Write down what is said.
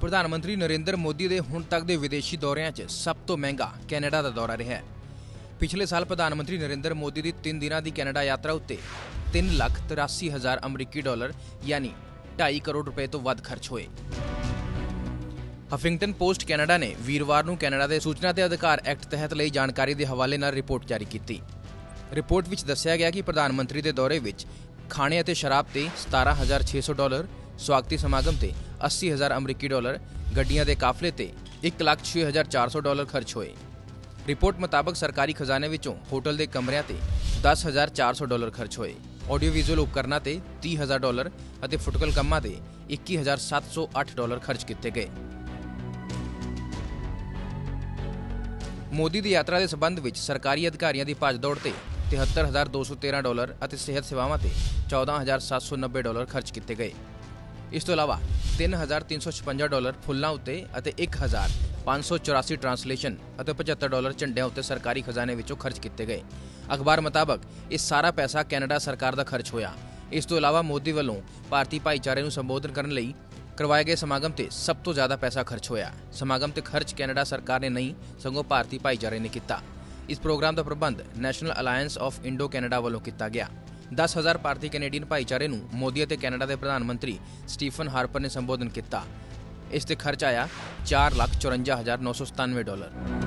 ਪ੍ਰਧਾਨ ਮੰਤਰੀ ਨਰਿੰਦਰ ਮੋਦੀ ਦੇ ਹੁਣ ਤੱਕ ਦੇ ਵਿਦੇਸ਼ੀ ਦੌਰਿਆਂ 'ਚ ਸਭ ਤੋਂ ਮਹਿੰਗਾ ਕੈਨੇਡਾ ਦਾ ਦੌਰਾ ਰਿਹਾ ਹੈ। ਪਿਛਲੇ ਸਾਲ ਪ੍ਰਧਾਨ ਮੰਤਰੀ ਨਰਿੰਦਰ ਮੋਦੀ ਦੀ 3 ਦਿਨਾਂ ਦੀ ਕੈਨੇਡਾ ਯਾਤਰਾ ਉੱਤੇ 3 ਲੱਖ 83 ਹਜ਼ਾਰ ਅਮਰੀਕੀ ਡਾਲਰ, ਯਾਨੀ 2.5 ਕਰੋੜ ਰੁਪਏ ਤੋਂ ਵੱਧ ਖਰਚ ਹੋਏ। ਹਫਿੰਗਟਨ ਪੋਸਟ ਕੈਨੇਡਾ ਨੇ ਵੀਰਵਾਰ ਨੂੰ ਕੈਨੇਡਾ ਦੇ ਸੂਚਨਾ ਤੇ ਅਧਿਕਾਰ ਐਕਟ ਤਹਿਤ ਲਈ ਜਾਣਕਾਰੀ ਦੇ ਹਵਾਲੇ ਨਾਲ ਰਿਪੋਰਟ ਜਾਰੀ ਕੀਤੀ। ਰਿਪੋਰਟ ਵਿੱਚ ਦੱਸਿਆ ਗਿਆ ਕਿ ਪ੍ਰਧਾਨ ਮੰਤਰੀ ਦੇ ਦੌਰੇ ਵਿੱਚ ਖਾਣੇ ਅਤੇ ਸ਼ਰਾਬ ਤੇ 17600 ਡਾਲਰ ਸਵਾਗਤੀ ਸਮਾਗਮ ਤੇ 80000 ਅਮਰੀਕੀ ਡਾਲਰ ਗੱਡੀਆਂ ਦੇ ਕਾਫਲੇ ਤੇ 106400 ਡਾਲਰ ਖਰਚ ਹੋਏ ਰਿਪੋਰਟ ਮੁਤਾਬਕ ਸਰਕਾਰੀ ਖਜ਼ਾਨੇ ਵਿੱਚੋਂ ਹੋਟਲ ਦੇ ਕਮਰਿਆਂ ਤੇ 10400 ਡਾਲਰ ਖਰਚ ਹੋਏ ਆਡੀਓ ਵਿਜ਼ੂਅਲ ਉਪਕਰਨਾਂ ਤੇ 30000 ਡਾਲਰ ਅਤੇ ਫੁਟਕਲ ਕੰਮਾਂ ਤੇ 21708 ਡਾਲਰ ਖਰਚ ਕੀਤੇ ਗਏ ਮੋਦੀ ਦੀ ਯਾਤਰਾ ਦੇ ਸਬੰਧ ਵਿੱਚ ਸਰਕਾਰੀ ਅਧਿਕਾਰੀਆਂ ਦੀ ਭੱਜ-ਦੌੜ ਤੇ 73213 ਡਾਲਰ ਅਤੇ ਸਿਹਤ ਸੇਵਾਵਾਂ ਤੇ 14790 ਡਾਲਰ ਖਰਚ ਕੀਤੇ ਗਏ ਇਸ ਤੋਂ ਇਲਾਵਾ 3356 ਡਾਲਰ ਫੁੱਲਾਂ ਉੱਤੇ ਅਤੇ 1584 ਟ੍ਰਾਂਸਲੇਸ਼ਨ ਅਤੇ 75 ਡਾਲਰ ਝੰਡਿਆਂ ਉੱਤੇ ਸਰਕਾਰੀ ਖਜ਼ਾਨੇ ਵਿੱਚੋਂ ਖਰਚ ਕੀਤੇ ਗਏ। ਅਖਬਾਰ ਮੁਤਾਬਕ ਇਹ ਸਾਰਾ ਪੈਸਾ ਕੈਨੇਡਾ ਸਰਕਾਰ ਦਾ ਖਰਚ ਹੋਇਆ। ਇਸ ਤੋਂ ਇਲਾਵਾ ਮੋਦੀ ਵੱਲੋਂ ਭਾਰਤੀ ਭਾਈਚਾਰੇ ਨੂੰ ਸੰਬੋਧਨ ਕਰਨ ਲਈ ਕਰਵਾਏ ਗਏ ਸਮਾਗਮ ਤੇ ਸਭ ਤੋਂ ਜ਼ਿਆਦਾ ਪੈਸਾ ਖਰਚ ਹੋਇਆ। ਸਮਾਗਮ ਤੇ ਖਰਚ ਕੈਨੇਡਾ ਸਰਕਾਰ ਨੇ ਨਹੀਂ, ਸਗੋਂ ਭਾਰਤੀ ਭਾਈਚਾਰੇ ਨੇ ਕੀਤਾ। ਇਸ ਪ੍ਰੋਗਰਾਮ ਦਾ ਪ੍ਰਬੰਧ national alliance of Indo Canada ਵੱਲੋਂ ਕੀਤਾ ਗਿਆ। 10000 ਭਾਰਤੀ ਕੈਨੇਡੀਅਨ ਭਾਈਚਾਰੇ ਨੂੰ ਮੋਦੀ ਅਤੇ ਕੈਨੇਡਾ ਦੇ ਪ੍ਰਧਾਨ ਮੰਤਰੀ ਸਟੀਫਨ ਹਾਰਪਰ ਨੇ ਸੰਬੋਧਨ ਕੀਤਾ। ਇਸ ਤੇ ਖਰਚ ਆਇਆ 454997 ਡਾਲਰ।